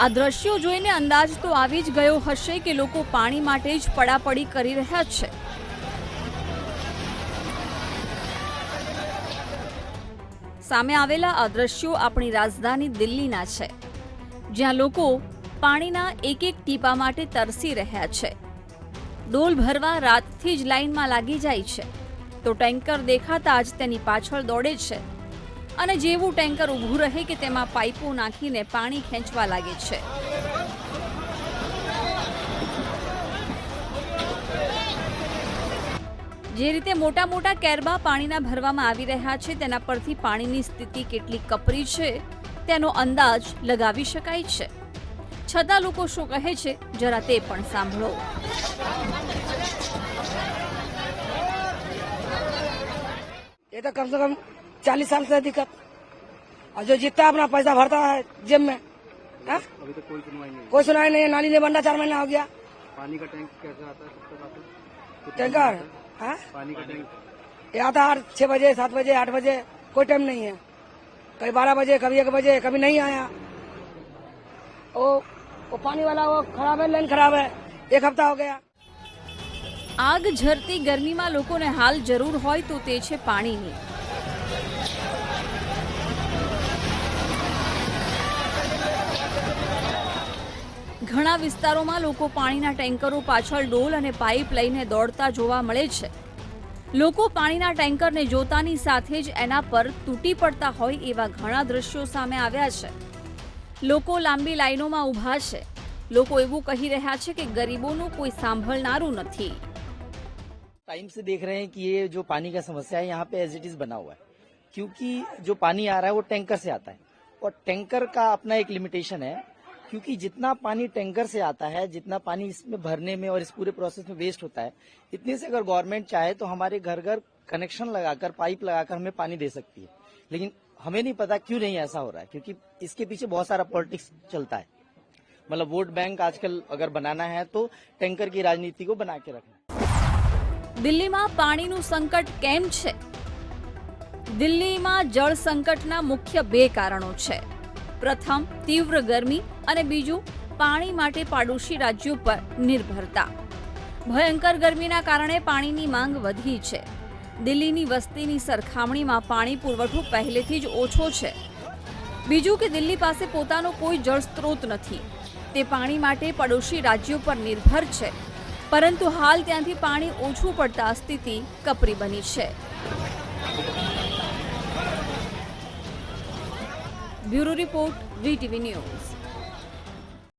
આ દ્રશ્યો જોઈને અંદાજ તો આવી જ ગયો હશે કે લોકો પાણી માટે જ પડાપડી કરી રહ્યા છે. સામે આવેલા આ દ્રશ્યો આપણી રાજધાની દિલ્હીના છે, જ્યાં લોકો પાણીના એક એક ટીપા માટે તરસી રહ્યા છે. ડોલ ભરવા રાતથી જ લાઈનમાં લાગી જાય છે. તો ટેન્કર દેખાતા જ તેની પાછળ દોડે છે. અને જેવું ટેન્કર ઊભું રહે કે તેમાં પાઇપો નાખીને પાણી ખેંચવા લાગે છે. જે રીતે મોટા મોટા કેરબા પાણીના ભરવામાં આવી રહ્યા છે, તેના પરથી પાણીની સ્થિતિ કેટલી કપરી છે, તેનો અંદાજ લગાવી શકાય છે. છતાં લોકો શું કહે છે, જરા તે પણ સાંભળો. એ તો કમ કમ चालीस साल से दिक्कत और जो जितना अपना पैसा भरता है जेब में हाँ? अभी तक कोई सुनवाई नहीं कोई सुनाई नहीं है नाली ने बंदा चार महीना हो गया पानी का टैंक कैसे आता है कब तक आता है कितना टैंकर आता है? हाँ? पानी का टैंक ये आता है छह बजे सात बजे आठ बजे कोई टाइम नहीं है कभी बारह बजे कभी एक बजे कभी नहीं आया वो वो पानी वाला वो खराब है लाइन खराब है एक हफ्ता हो गया આગ ઝરતી ગરમીમાં લોકોને હાલ જરૂર હોય તો તે છે પાણીની ઘણા વિસ્તારોમાં લોકો પાણીના ટેન્કરો પાછળ ડોલ અને પાઇપ લઈને દોડતા જોવા મળે છે લોકો પાણીના ટેન્કરને જોતાની સાથે જ એના પર તૂટી પડતા હોય એવા ઘણા દ્રશ્યો સામે આવ્યા છે લોકો લાંબી લાઈનોમાં ઊભા છે લોકો એવું કહી રહ્યા છે કે ગરીબોનું કોઈ સાંભળનારું નથી टाइम से देख रहे हैं कि ये जो पानी का समस्या है यहाँ पे एज इट इज बना हुआ है क्योंकि जो पानी आ रहा है वो टैंकर से आता है और टैंकर का अपना एक लिमिटेशन है क्योंकि जितना पानी टैंकर से आता है जितना पानी इसमें भरने में और इस पूरे प्रोसेस में वेस्ट होता है इतने से अगर गवर्नमेंट चाहे तो हमारे घर घर कनेक्शन लगाकर पाइप लगाकर हमें पानी दे सकती है लेकिन हमें नहीं पता क्यों नहीं ऐसा हो रहा है क्योंकि इसके पीछे बहुत सारा पॉलिटिक्स चलता है मतलब वोट बैंक आजकल अगर बनाना है तो टैंकर की राजनीति को बना के रखना દિલ્હીમાં પાણીનું સંકટ કેમ છે દિલ્હીમાં જળ સંકટના મુખ્ય બે કારણો છે પ્રથમ તીવ્ર ગરમી અને બીજું પાણી માટે પાડોશી રાજ્યો પર નિર્ભરતા. ભયંકર ગરમીના કારણે પાણીની માંગ વધી છે. દિલ્હીની વસ્તીની સરખામણીમાં પાણી પુરવઠો પહેલેથી જ ઓછો છે. બીજું કે દિલ્હી પાસે પોતાનો કોઈ જળ સ્ત્રોત નથી. તે પાણી માટે પડોશી રાજ્યો પર નિર્ભર છે. પરંતુ હાલ ત્યાંથી પાણી ઓછું પડતા સ્થિતિ કપરી બની છે. Bureau report VTV news